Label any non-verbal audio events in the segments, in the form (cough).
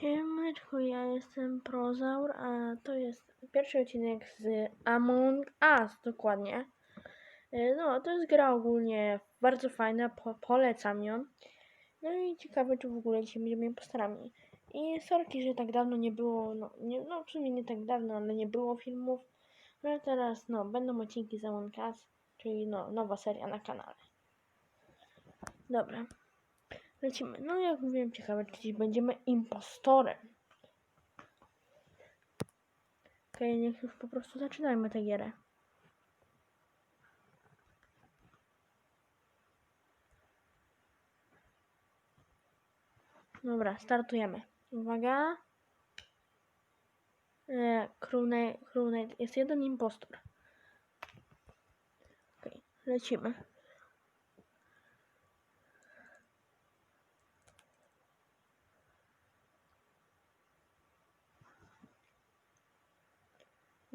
Siemaneczko, ja jestem Prozaur, a to jest pierwszy odcinek z Among Us, dokładnie. E, No, to jest gra ogólnie bardzo fajna, po polecam ją. No i ciekawe, czy w ogóle dzisiaj będziemy impostorami. I sorki, że tak dawno nie było, no, nie, no w sumie nie tak dawno, ale nie było filmów. No teraz, no, będą odcinki z Among Us, czyli no, nowa seria na kanale. Dobra. Lecimy. No jak mówiłem, ciekawe, czy dziś będziemy impostorem. Okej, niech już po prostu zaczynajmy tę gierę. Dobra, startujemy. Uwaga. E, crewmate. Jest jeden impostor. Okej, lecimy.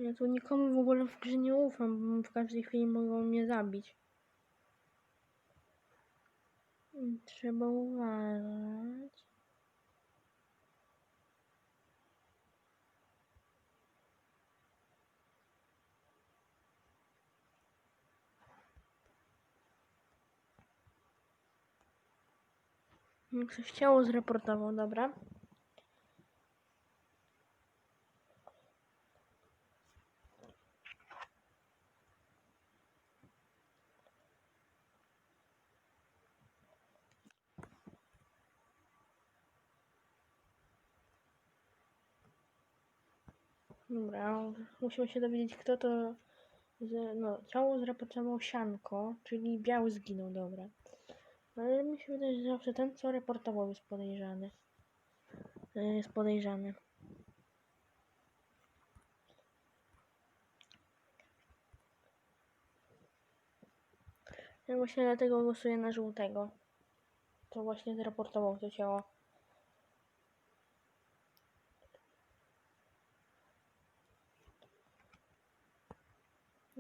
Ja tu nikomu w ogóle w grze nie ufam, bo w każdej chwili mogą mnie zabić. Trzeba uważać. Ktoś ciało zreportował, dobra. Dobra, musimy się dowiedzieć, kto to. Z, no, ciało zreportował Sianko, czyli biały zginął, dobra. Ale mi się wydaje, że zawsze ten, co reportował, jest podejrzany. E, Jest podejrzany. Ja właśnie dlatego głosuję na żółtego. To właśnie zreportował to ciało.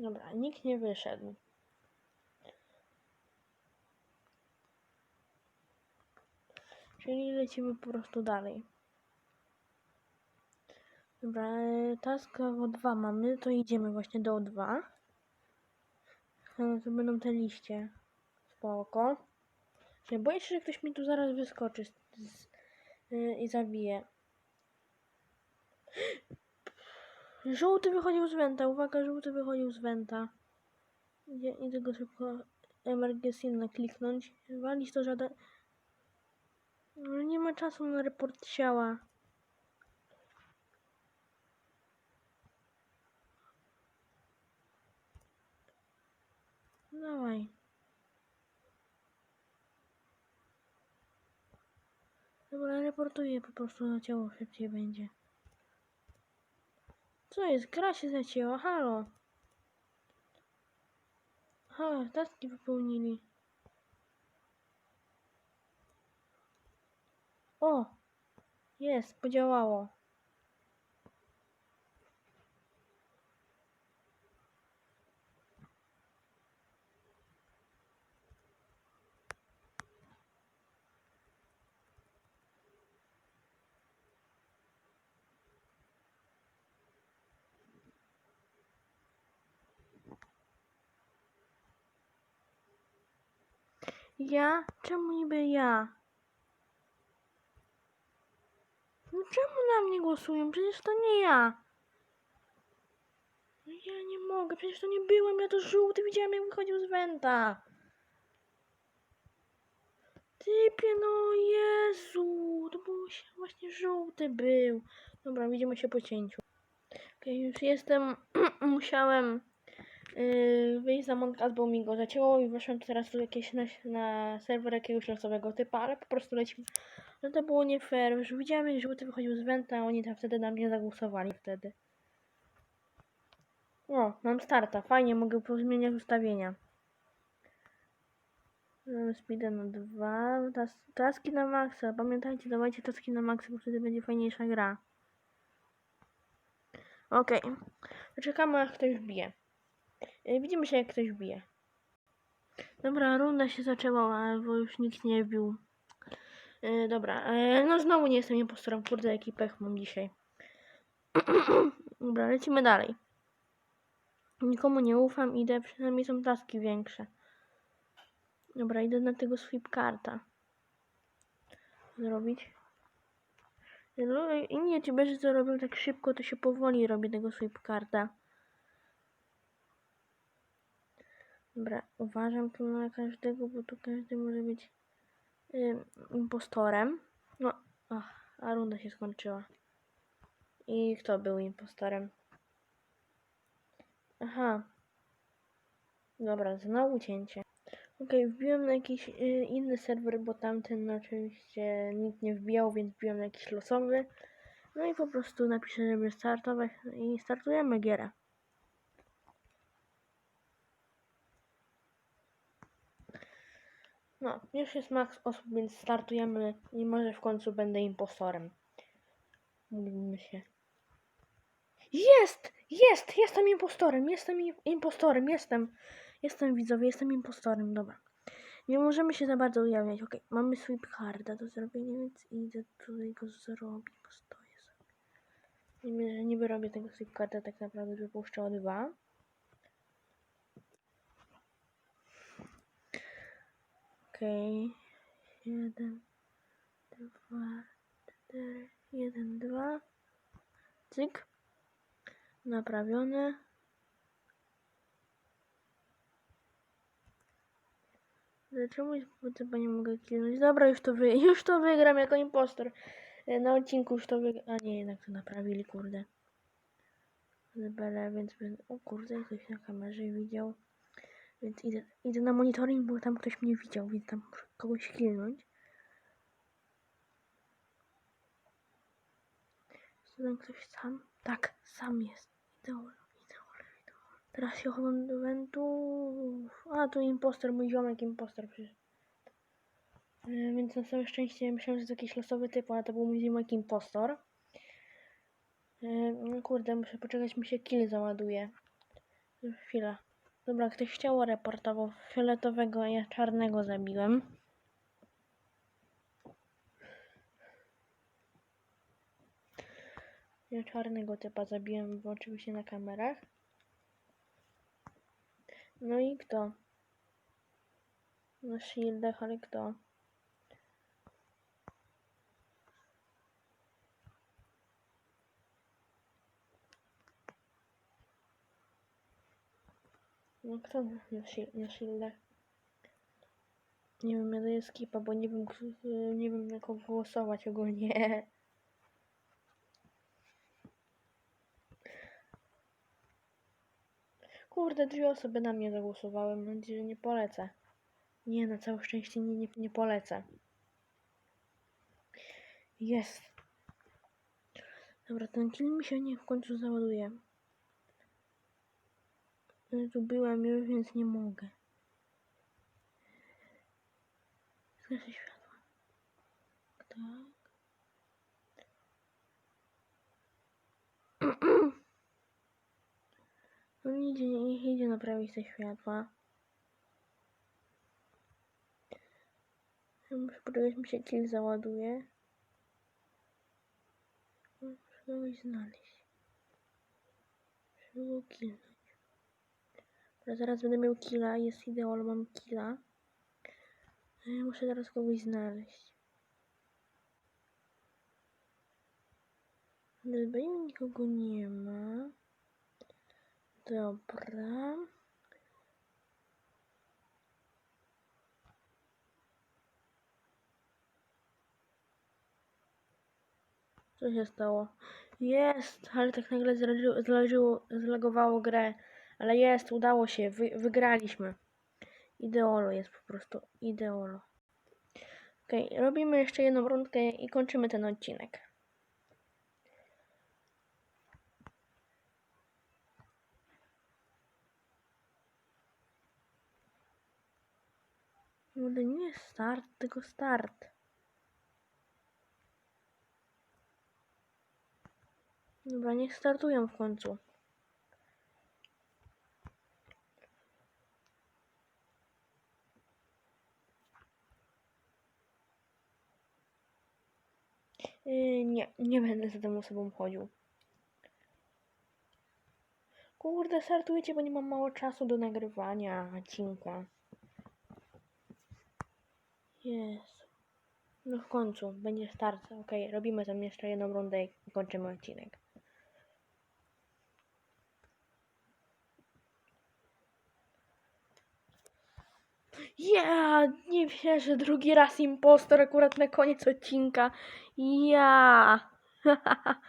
Dobra, nikt nie wyszedł. Czyli lecimy po prostu dalej. Dobra, e, task o 2 mamy, to idziemy właśnie do O2. E, To będą te liście. Spoko. Nie boję się, że ktoś mi tu zaraz wyskoczy z, z, y, i zabije. Żółty wychodził z wenta, uwaga, żółty wychodził z wenta. Idzie, idę go szybko emergencyjne kliknąć. Walić to żaden... No nie ma czasu na report ciała. Dawaj. Dobra, reportuję po prostu na ciało szybciej będzie. Co jest? Gra się zacięła, halo. Ha, taski wypełnili. O! Jest, podziałało. Ja? Czemu niby ja? No czemu na mnie głosują? Przecież to nie ja. No ja nie mogę, przecież to nie byłem, ja to żółty widziałem jak wychodził z Wenta. Typie, no Jezu, to był właśnie żółty był. Dobra, widzimy się po cięciu. Okej, już jestem, (clears throat) musiałem yy, wyjść za Among Us, bo mi go zacięło i weszłem teraz tu jakieś na, na serwer jakiegoś losowego typa, ale po prostu lecimy. No to było nie fair, już widziałem jak żółty wychodził z Wenta, a oni tam wtedy na mnie zagłosowali wtedy. O, mam starta, fajnie, mogę pozmieniać ustawienia. Mamy na dwa, tas taski na maksa, pamiętajcie, dawajcie taski na maksa, bo wtedy będzie fajniejsza gra. Okej, to czekamy jak ktoś bije. E, Widzimy się jak ktoś bije. Dobra, runda się zaczęła, bo już nikt nie bił. Yy, dobra, yy, no znowu nie jestem impostorem, kurde, jaki pech mam dzisiaj. (clears throat) dobra, lecimy dalej. Nikomu nie ufam, idę, przynajmniej są taski większe. Dobra, idę na tego sweep karta. Zrobić. Inni youtuberzy co robią tak szybko, to się powoli robi tego sweep karta. Dobra, uważam tu na każdego, bo tu każdy może być impostorem. No, ach, a runda się skończyła. I kto był impostorem? Aha. Dobra, znowu cięcie. Okej, wbiłem na jakiś y, inny serwer, bo tamten oczywiście nikt nie wbijał, więc wbiłem na jakiś losowy. No i po prostu napiszę, żeby startować i startujemy gierę. No, już jest max osób, więc startujemy i może w końcu będę impostorem. Mówimy się. Jest! Jest! Jestem impostorem! Jestem im- impostorem! Jestem! Jestem widzowie, jestem impostorem, dobra. Nie możemy się za bardzo ujawniać. Okej, mamy sweep carda do zrobienia, więc idę tutaj go zrobić, postoję sobie. Niby, niby robię tego sweep carda, tak naprawdę wypuszczę o dwa. Okej, jeden, dwa, cztery, jeden, dwa. Cyk. Naprawione. Dlaczego chyba nie mogę kilnąć? Dobra, już to, wy... (laughs) już to wygram jako impostor. E, Na odcinku już to wygram. A nie, jednak to naprawili, kurde. Zbele, więc. O kurde, ktoś na kamerze widział. Więc idę, idę na monitoring, bo tam ktoś mnie widział, więc tam muszę kogoś kilnąć. Tam ktoś sam? Tak, sam jest. Ideolo, ideolo, ideolo. Teraz się chowam do wentów. A, tu impostor, mój ziomek impostor przyszedł. E, Więc na całe szczęście myślałem, że to jakiś losowy typ, ale to był mój ziomek impostor. E, No kurde, muszę poczekać, mi się kill załaduje. Chwila. Dobra, ktoś ciało reportował. Fioletowego, ja czarnego zabiłem. Ja czarnego typa zabiłem, bo oczywiście na kamerach. No i kto? Na shieldach, ale kto? No kto na, na, shi- na shieldach? Nie wiem, ja daję skipa, bo nie wiem, nie wiem na kogo głosować ogólnie. Kurde, dwie osoby na mnie zagłosowały. Mam nadzieję, że nie polecę. Nie, na całe szczęście nie, nie, nie polecę. Jest. Dobra, ten kill mi się nie w końcu załaduje. Byłem już, więc nie mogę. Zgaszę światła. Tak. (clears throat) No nie idzie, niech idzie naprawić te światła. Ja muszę poczekać, mi się kill załaduje. Muszę kogoś znaleźć. Muszę go killnąć. Dobra, zaraz będę miał killa, jest ideal, mam killa. Ja muszę teraz kogoś znaleźć. Ale chyba nikogo nie ma. Dobra. Co się stało? Jest, ale tak nagle zlagowało grę. Ale jest, udało się, wy, wygraliśmy. Ideolo jest po prostu, ideolo. Okej, robimy jeszcze jedną rundkę i kończymy ten odcinek. Kurde, nie start, tylko start. Dobra, niech startują w końcu. Nie, nie będę za tą osobą chodził. Kurde, startujcie, bo nie mam mało czasu do nagrywania odcinka. Jest. No w końcu, będzie start. Okej, robimy tam jeszcze jedną rundę i kończymy odcinek. Ja nie wierzę, drugi raz impostor akurat na koniec odcinka. Ja. (laughs)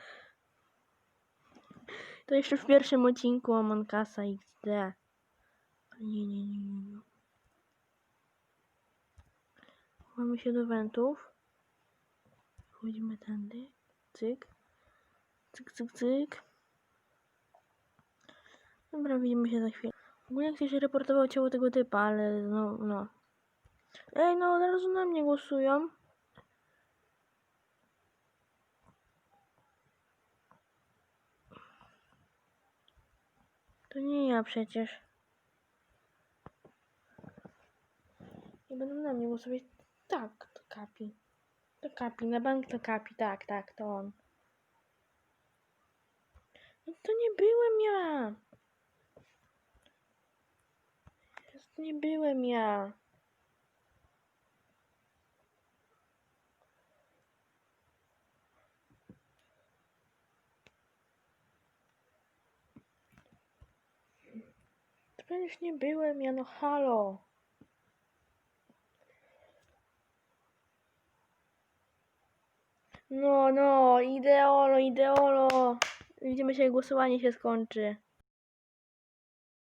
To jeszcze w pierwszym odcinku Among Usa XD. Nie, nie, nie, nie. nie. Mamy się do wentów. Wchodzimy tędy. Cyk. Cyk, cyk, cyk. Dobra, widzimy się za chwilę. Ogólnie ktoś reportował ciało tego typa, ale no, no. Ej, no od razu na mnie głosują. To nie ja przecież. Nie będą na mnie głosować. Tak, to kapi. To kapi, na bank to kapi, tak, tak, to on. No to nie byłem ja. To nie byłem ja. To przecież nie byłem ja, no halo. No, no, ideolo, ideolo. Widzimy się, głosowanie się skończy.